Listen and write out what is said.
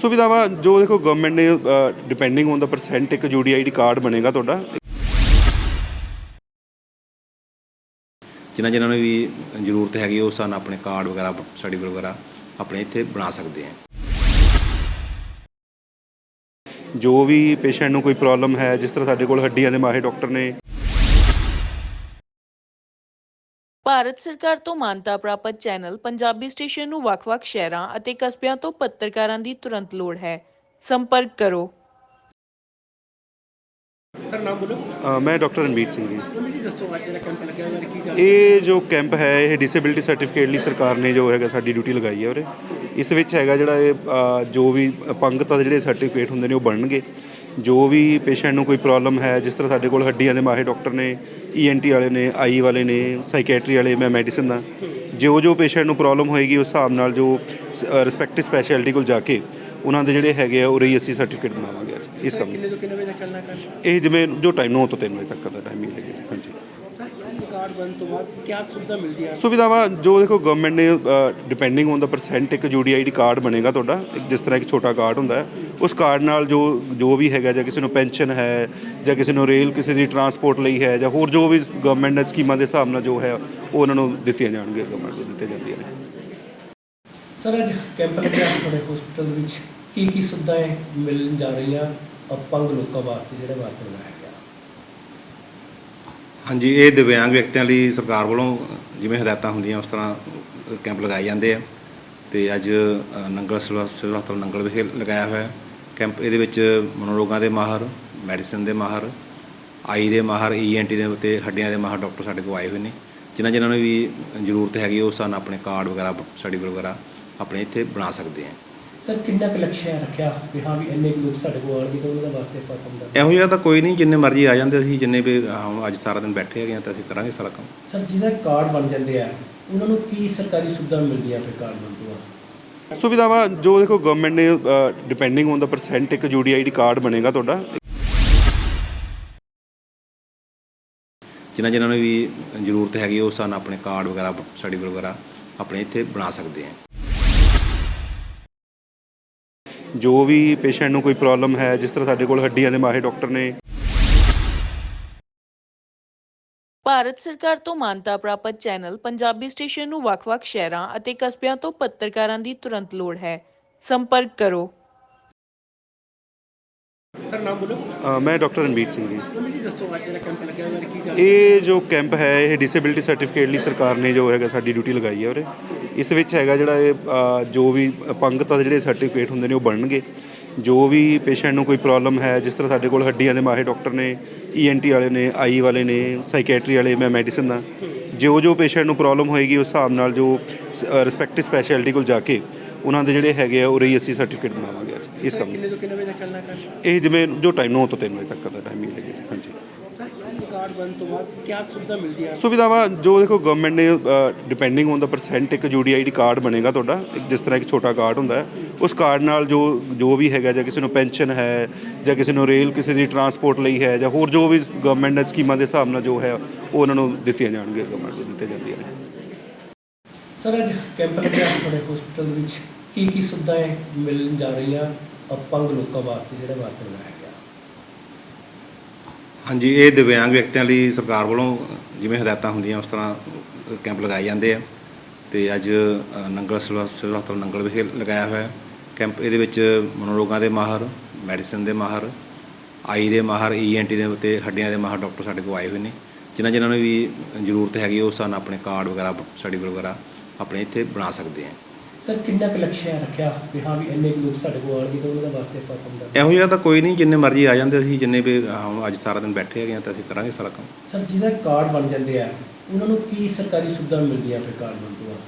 ਸੁਵਿਧਾਵਾਂ ਜੋ ਦੇਖੋ ਗਵਰਨਮੈਂਟ ਨੇ ਡਿਪੈਂਡਿੰਗ ਔਨ ਦਾ ਪਰਸੈਂਟ ਇੱਕ ਯੂਡੀਆਈਡੀ ਕਾਰਡ ਬਣੇਗਾ ਤੁਹਾਡਾ। ਜਿਨ੍ਹਾਂ ਜਿਨ੍ਹਾਂ ਨੂੰ ਵੀ ਜ਼ਰੂਰਤ ਹੈਗੀ ਉਹ ਸਾਨੂੰ ਆਪਣੇ ਕਾਰਡ ਵਗੈਰਾ ਸਰਟੀਫਿਕੇਟ ਵਗੈਰਾ ਆਪਣੇ ਇੱਥੇ ਬਣਾ ਸਕਦੇ ਆ। ਜੋ ਵੀ ਪੇਸ਼ੈਂਟ ਨੂੰ ਕੋਈ ਪ੍ਰੋਬਲਮ ਹੈ ਜਿਸ ਤਰ੍ਹਾਂ ਸਾਡੇ ਕੋਲ ਹੱਡੀਆਂ ਦੇ ਮਾਹਿਰ ਡਾਕਟਰ ਨੇ ਭਾਰਤ ਸਰਕਾਰ ਤੋਂ ਮਾਨਤਾ ਪ੍ਰਾਪਤ ਚੈਨਲ ਪੰਜਾਬੀ ਸਟੇਸ਼ਨ ਨੂੰ ਵੱਖ-ਵੱਖ ਸ਼ਹਿਰਾਂ ਅਤੇ ਕਸਬਿਆਂ ਤੋਂ ਪੱਤਰਕਾਰਾਂ ਦੀ ਤੁਰੰਤ ਲੋੜ ਹੈ। ਸੰਪਰਕ ਕਰੋ। ਸਰ ਨਾਮ ਬੋਲੋ। ਅ, ਮੈਂ ਡਾਕਟਰ ਰਣਬੀਰ ਸਿੰਘ ਜੀ। ਉਹਨੇ ਜੀ ਦੱਸੋ ਅੱਜ ਜਿਹੜਾ ਕੈਂਪ ਲੱਗਿਆ ਹੋਇਆ ਕੀ ਚੱਲ ਇਹ ਜੋ ਕੈਂਪ ਹੈ ਇਹ ਡਿਸੇਬਿਲਿਟੀ ਸਰਟੀਫਿਕੇਟ ਲਈ ਸਰਕਾਰ ਨੇ ਜੋ ਹੈਗਾ ਸਾਡੀ ਡਿਊਟੀ ਲਗਾਈ ਹੈ ਉਰੇ। ਇਸ ਵਿੱਚ ਹੈਗਾ ਜਿਹੜਾ ਇਹ ਅ, ਜੋ ਵੀ ਅਪੰਗਤਾ ਦੇ ਜਿਹੜੇ ਸਰਟੀਫਿਕੇਟ ਹੁੰਦੇ ਨੇ ਉਹ ਬਣਨਗੇ। ਜੋ ਵੀ ਪੇਸ਼ੈਂਟ ਨੂੰ ਕੋਈ ਪ੍ਰੋਬਲਮ ਹੈ ਜਿਸ ਤਰ੍ਹਾਂ ਸਾਡੇ ਕੋਲ ਹੱਡੀਆਂ ਦੇ ਮਾਹਿਰ ਡਾਕਟਰ ਨੇ ਈਐਨਟੀ ਵਾਲੇ ਨੇ ਆਈ ਵਾਲੇ ਨੇ ਸਾਈਕੈਟਰੀ ਵਾਲੇ ਮੈਂ ਮੈਡੀਸਿਨ ਦਾ ਜੋ ਜੋ ਪੇਸ਼ੈਂਟ ਨੂੰ ਪ੍ਰੋਬਲਮ ਹੋਏਗੀ ਉਸ ਹਿਸਾਬ ਨਾਲ ਜੋ ਰਿਸਪੈਕਟਿਵ ਸਪੈਸ਼ਲਿਟੀ ਕੋਲ ਜਾ ਕੇ ਉਹਨਾਂ ਦੇ ਜਿਹੜੇ ਹੈਗੇ ਆ ਉਰੇ ਹੀ ਅਸੀਂ ਸਰਟੀਫਿਕੇਟ ਬਣਾਵਾਂਗੇ ਇਸ ਕੰਮ ਇਹ ਜਿਵੇਂ ਜੋ ਟਾਈਮ 9 ਤੋਂ 3 ਵਜੇ ਤੱਕ ਦਾ ਟਾਈਮਿੰਗ ਹੈ ਹਾਂਜੀ। ਸਰ ਇਹ ਕਾਰਡ ਬਣ ਤੋਂ ਬਾਅਦ ਕੀ ਸੁਵਿਧਾ ਮਿਲਦੀ ਹੈ ਸੁਵਿਧਾਵਾਂ ਜੋ ਦੇਖੋ ਗਵਰਨਮੈਂਟ ਨੇ ਡਿਪੈਂਡਿੰਗ ਔਨ ਦਾ ਪਰਸੈਂਟ ਇੱਕ ਯੂਡੀਆਈਡੀ ਕਾਰਡ ਬਣੇਗਾ ਤੁਹਾਡਾ ਇੱਕ ਜਿਸ ਤਰ੍ਹਾਂ ਇੱਕ ਛੋਟਾ ਕਾਰਡ ਹੁੰਦਾ ਹੈ ਉਸ ਕਾਰਡ ਨਾਲ ਜੋ ਜੋ ਵੀ ਹੈਗਾ ਜਾਂ ਕਿਸੇ ਨੂੰ ਪੈਨਸ਼ਨ ਹੈ ਜਾਂ ਕਿਸੇ ਨੂੰ ਰੇਲ ਕਿਸੇ ਦੀ ਟਰਾਂਸਪੋਰਟ ਲਈ ਹੈ ਜਾਂ ਹੋਰ ਜੋ ਵੀ ਗਵਰਨਮੈਂਟ ਨੇ ਸਕੀਮਾਂ ਦੇ ਹਿਸਾਬ ਨਾਲ ਜੋ ਹੈ ਉਹ ਉਹਨਾਂ ਨੂੰ ਦਿੱਤੀਆਂ ਜਾਣਗੀਆਂ ਗਵਰਨਮੈਂਟ ਤੋਂ ਦਿੱਤੀਆਂ ਜਾਂਦੀਆਂ ਨੇ। ਸਰ ਅੱਜ ਕੈਂਪ ਲੱਗਿਆ ਤੁਹਾਡੇ ਹਸਪੀਟਲ ਵਿੱਚ। ਕੀ ਕੀ ਸੁਵਿਧਾएं ਮਿਲਣ ਜਾ ਰਹੀਆਂ ਅਪੰਗ ਲੋਕਾਂ ਵਾਸਤੇ ਜਿਹੜੇ ਵਾਸਤੇ ਬਣਾਇਆ ਗਿਆ? ਹਾਂਜੀ, ਇਹ ਦਿਵਿਆਂਗ ਵਿਅਕਤੀਆਂ ਲਈ ਸਰਕਾਰ ਵੱਲੋਂ ਜਿਵੇਂ ਹਦਾਇਤਾਂ ਹੁੰਦੀਆਂ, ਉਸ ਤਰ੍ਹਾਂ ਕੈਂਪ ਲਗਾਏ ਜਾਂਦੇ ਆ। ਤੇ ਅੱਜ ਨੰਗਲ ਸਿਵਲ ਸਿਵਲ ਹਸਪਤਾਲ ਨੰਗਲ ਵਿਖੇ ਲਗਾਇਆ ਹੋਇਆ ਕੈਂਪ। ਇਹਦੇ ਵਿੱਚ ਮਨੋਰੋਗਾਂ ਦੇ ਮਾਹਰ, ਮੈਡੀਸਨ ਦੇ ਮਾਹਰ, ਆਈ ਦੇ ਮਾਹਰ ਈਐਨਟੀ ਦੇ ਤੇ ਹੱਡੀਆਂ ਦੇ ਮਾਹਰ ਡਾਕਟਰ ਸਾਡੇ ਕੋਲ ਆਏ ਹੋਏ ਨੇ। ਜਿਨ੍ਹਾਂ ਜਿਨ੍ਹਾਂ ਨੂੰ ਵੀ ਜ਼ਰੂਰਤ ਹੈਗੀ, ਉਹ ਸਾਨੂੰ ਆਪਣੇ ਕਾਰਡ ਵਗੈਰਾ ਸਰਟੀਫਿਕੇਟ ਵਗੈਰਾ ਆਪਣੇ ਇੱਥੇ ਬਣਾ ਸਕਦੇ ਆ। ਸਰ ਕਿੰਨਾ ਕੁ ਲਕਸ਼ਿਆ ਰੱਖਿਆ ਵੀ ਹਾਂ ਵੀ ਇੰਨੇ ਕੁ ਲੋਕ ਸਾਡੇ ਕੋਲ ਆਉਣਗੇ ਤਾਂ ਉਹਨਾਂ ਦਾ ਵਾਸਤੇ ਆਪਾਂ ਕੰਮ ਕਰਾਂਗੇ ਇਹੋ ਜਿਹਾ ਤਾਂ ਕੋਈ ਨਹੀਂ ਜਿੰਨੇ ਮਰਜ਼ੀ ਆ ਜਾਂਦੇ ਅਸੀਂ ਜਿੰਨੇ ਵੀ ਹਾਂ, ਅੱਜ ਸਾਰਾ ਦਿਨ ਬੈਠੇ ਹੈਗੇ ਆ ਤਾਂ ਅਸੀਂ ਕਰਾਂਗੇ ਸਾਰਾ ਕੰਮ। ਸਰ ਜਿਹਦਾ ਕਾਰਡ ਬਣ ਜਾਂਦੇ ਆ ਉਹਨਾਂ ਨੂੰ ਕੀ ਸਰਕਾਰੀ ਸੁਵਿਧਾ ਮਿਲਦੀ ਆ ਫਿਰ ਕਾਰਡ ਬਣ ਤੋਂ ਬਾਅਦ? ਸੁਵਿਧਾਵਾਂ ਜੋ ਦੇਖੋ ਗਵਰਨਮੈਂਟ ਨੇ ਡਿਪੈਂਡਿੰਗ ਔਨ ਦਾ ਪਰਸੈਂਟ ਇੱਕ ਯੂਡੀਆਈਡੀ ਕਾਰਡ ਬਣੇਗਾ ਤੁਹਾਡਾ। ਜਿਨ੍ਹਾਂ ਜਿਨ੍ਹਾਂ ਨੂੰ ਵੀ ਜ਼ਰੂਰਤ ਹੈਗੀ ਉਹ ਸਾਨੂੰ ਆਪਣੇ ਕਾਰਡ ਵਗੈਰਾ ਸਰਟੀਫਿਕੇਟ ਵਗੈਰਾ ਆਪਣੇ ਇੱਥੇ ਬਣਾ ਸਕਦੇ ਆ। ਜੋ ਵੀ ਪੇਸ਼ੈਂਟ ਨੂੰ ਕੋਈ ਪ੍ਰੋਬਲਮ ਹੈ ਜਿਸ ਤਰ੍ਹਾਂ ਸਾਡੇ ਕੋਲ ਹੱਡੀਆਂ ਦੇ ਮਾਹਿਰ ਡਾਕਟਰ ਨੇ। ਭਾਰਤ ਸਰਕਾਰ ਤੋਂ ਮਾਨਤਾ ਪ੍ਰਾਪਤ ਚੈਨਲ ਪੰਜਾਬੀ ਸਟੇਸ਼ਨ ਨੂੰ ਵੱਖ-ਵੱਖ ਸ਼ਹਿਰਾਂ ਅਤੇ ਕਸਬਿਆਂ ਤੋਂ ਪੱਤਰਕਾਰਾਂ ਦੀ ਤੁਰੰਤ ਲੋੜ ਹੈ। ਸੰਪਰਕ ਕਰੋ। ਸਰ ਨਾਮ ਬੋਲੋ। ਅ, ਮੈਂ ਡਾਕਟਰ ਰਣਬੀਰ ਸਿੰਘ ਜੀ। ਉਹਨੇ ਜੀ ਦੱਸੋ ਅੱਜ ਜਿਹੜਾ ਕੈਂਪ ਲੱਗਿਆ ਹੋਇਆ ਕੀ ਚੱਲ ਇਹ ਜੋ ਕੈਂਪ ਹੈ ਇਹ ਡਿਸੇਬਿਲਿਟੀ ਸਰਟੀਫਿਕੇਟ ਲਈ ਸਰਕਾਰ ਨੇ ਜੋ ਹੈਗਾ ਸਾਡੀ ਡਿਊਟੀ ਲਗਾਈ ਹੈ ਉਰੇ। ਇਸ ਵਿੱਚ ਹੈਗਾ ਜਿਹੜਾ ਇਹ ਜੋ ਵੀ ਅਪੰਗਤਾ ਦੇ ਜਿਹੜੇ ਸਰਟੀਫਿਕੇਟ ਹੁੰਦੇ ਨੇ ਉਹ ਬਣਨਗੇ। ਜੋ ਵੀ ਪੇਸ਼ੈਂਟ ਨੂੰ ਕੋਈ ਪ੍ਰੋਬਲਮ ਹੈ ਜਿਸ ਤਰ੍ਹਾਂ ਸਾਡੇ ਕੋਲ ਹੱਡੀਆਂ ਦੇ ਮਾਹਿਰ ਡਾਕਟਰ ਨੇ ਈਐਨਟੀ ਵਾਲੇ ਨੇ ਆਈ ਵਾਲੇ ਨੇ ਸਾਈਕੈਟਰੀ ਵਾਲੇ ਮੈਂ ਮੈਡੀਸਿਨ ਦਾ ਜੋ ਜੋ ਪੇਸ਼ੈਂਟ ਨੂੰ ਪ੍ਰੋਬਲਮ ਹੋਏਗੀ ਉਸ ਹਿਸਾਬ ਨਾਲ ਜੋ ਰਿਸਪੈਕਟਿਵ ਸਪੈਸ਼ਲਿਟੀ ਕੋਲ ਜਾ ਕੇ ਉਹਨਾਂ ਦੇ ਜਿਹੜੇ ਹੈਗੇ ਆ ਉਰੇ ਹੀ ਅਸੀਂ ਸਰਟੀਫਿਕੇਟ ਬਣਾਵਾਂਗੇ ਇਸ ਕੰਮ ਇਹ ਜਿਵੇਂ ਜੋ ਟਾਈਮ 9 ਤੋਂ 3 ਵਜੇ ਤੱਕ ਦਾ ਸਰ ਇਹ ਕਾਰਡ ਬਣ ਤੋਂ ਬਾਅਦ ਕੀ ਸੁਵਿਧਾ ਮਿਲਦੀ ਹੈ ਸੁਵਿਧਾਵਾਂ ਜੋ ਦੇਖੋ ਗਵਰਨਮੈਂਟ ਨੇ ਡਿਪੈਂਡਿੰਗ ਔਨ ਦਾ ਪਰਸੈਂਟ ਇੱਕ ਯੂਡੀਆਈਡੀ ਕਾਰਡ ਬਣੇਗਾ ਤੁਹਾਡਾ ਇੱਕ ਜਿਸ ਤਰ੍ਹਾਂ ਇੱਕ ਛੋਟਾ ਕਾਰਡ ਹੁੰਦਾ ਹੈ ਉਸ ਕਾਰਡ ਨਾਲ ਜੋ ਜੋ ਵੀ ਹੈਗਾ ਜਾਂ ਕਿਸੇ ਨੂੰ ਪੈਨਸ਼ਨ ਹੈ ਜਾਂ ਕਿਸੇ ਨੂੰ ਰੇਲ ਕਿਸੇ ਦੀ ਟਰਾਂਸਪੋਰਟ ਲਈ ਹੈ ਜਾਂ ਹੋਰ ਜੋ ਵੀ ਗਵਰਨਮੈਂਟ ਨੇ ਸਕੀਮਾਂ ਦੇ ਹਿਸਾਬ ਨਾਲ ਜੋ ਹੈ ਉਹ ਉਹਨਾਂ ਨੂੰ ਦਿੱਤੀਆਂ ਜਾਣਗੀਆਂ ਗਵਰਨਮੈਂਟ ਤੋਂ ਦਿੱਤੀਆਂ ਜਾਂਦੀਆਂ ਨੇ। ਸਰ ਅੱਜ ਕੈਂਪ ਲੱਗਿਆ ਤੁਹਾਡੇ ਹਸਪੀਟਲ ਵਿੱਚ। ਕੀ ਕੀ ਸੁਵਿਧਾएं ਮਿਲਣ ਜਾ ਰਹੀਆਂ ਅਪੰਗ ਲੋਕਾਂ ਵਾਸਤੇ ਜਿਹੜੇ ਵਾਸਤੇ ਗਿਆ ਹਾਂਜੀ, ਇਹ ਦਿਵਿਆਂਗ ਵਿਅਕਤੀਆਂ ਲਈ ਸਰਕਾਰ ਵੱਲੋਂ ਜਿਵੇਂ ਹਦਾਇਤਾਂ ਹੁੰਦੀਆਂ, ਉਸ ਤਰ੍ਹਾਂ ਕੈਂਪ ਲਗਾਏ ਜਾਂਦੇ ਆ। ਤੇ ਅੱਜ ਨੰਗਲ ਸਿਵਲ ਸਿਵਲ ਹਸਪਤਾਲ ਨੰਗਲ ਵਿਖੇ ਲਗਾਇਆ ਹੋਇਆ ਕੈਂਪ। ਇਹਦੇ ਵਿੱਚ ਮਨੋਰੋਗਾਂ ਦੇ ਮਾਹਰ, ਮੈਡੀਸਨ ਦੇ ਮਾਹਰ, ਆਈ ਦੇ ਮਾਹਰ ਈਐਨਟੀ ਦੇ ਤੇ ਹੱਡੀਆਂ ਦੇ ਮਾਹਰ ਡਾਕਟਰ ਸਾਡੇ ਕੋਲ ਆਏ ਹੋਏ ਨੇ। ਜਿਨ੍ਹਾਂ ਜਿਨ੍ਹਾਂ ਨੂੰ ਵੀ ਜ਼ਰੂਰਤ ਹੈਗੀ, ਉਹ ਸਾਨੂੰ ਆਪਣੇ ਕਾਰਡ ਵਗੈਰਾ ਸਰਟੀਫਿਕੇਟ ਵਗੈਰਾ ਆਪਣੇ ਇੱਥੇ ਬਣਾ ਸਕਦੇ ਆ। ਸਰ ਕਿੰਨਾ ਕੁ ਲਕਸ਼ਿਆ ਰੱਖਿਆ ਵੀ ਹਾਂ ਵੀ ਇੰਨੇ ਲੋਕ ਸਾਡੇ ਕੋਲ ਆਉਣਗੇ ਤਾਂ ਉਹਨਾਂ ਵਾਸਤੇ ਆਪਾਂ ਕੰਮ ਕਰਾਂਗੇ ਇਹੋ ਜਿਹਾ ਤਾਂ ਕੋਈ ਨਹੀਂ ਜਿੰਨੇ ਮਰਜ਼ੀ ਆ ਜਾਂਦੇ ਅਸੀਂ ਜਿੰਨੇ ਵੀ ਹਾਂ, ਅੱਜ ਸਾਰਾ ਦਿਨ ਬੈਠੇ ਹੈਗੇ ਆ ਤਾਂ ਅਸੀਂ ਕਰਾਂਗੇ ਸਾਰਾ ਕੰਮ ਸਰ ਜਿਹਦਾ ਕਾਰਡ ਬਣ ਜਾਂਦੇ ਆ ਉਹਨਾਂ ਨੂੰ ਕੀ ਸਰਕਾਰੀ ਸੁਵਿਧਾ ਮਿਲਦੀ ਆ ਫਿਰ ਕਾਰਡ ਬਣ ਤੋਂ ਬਾਅਦ?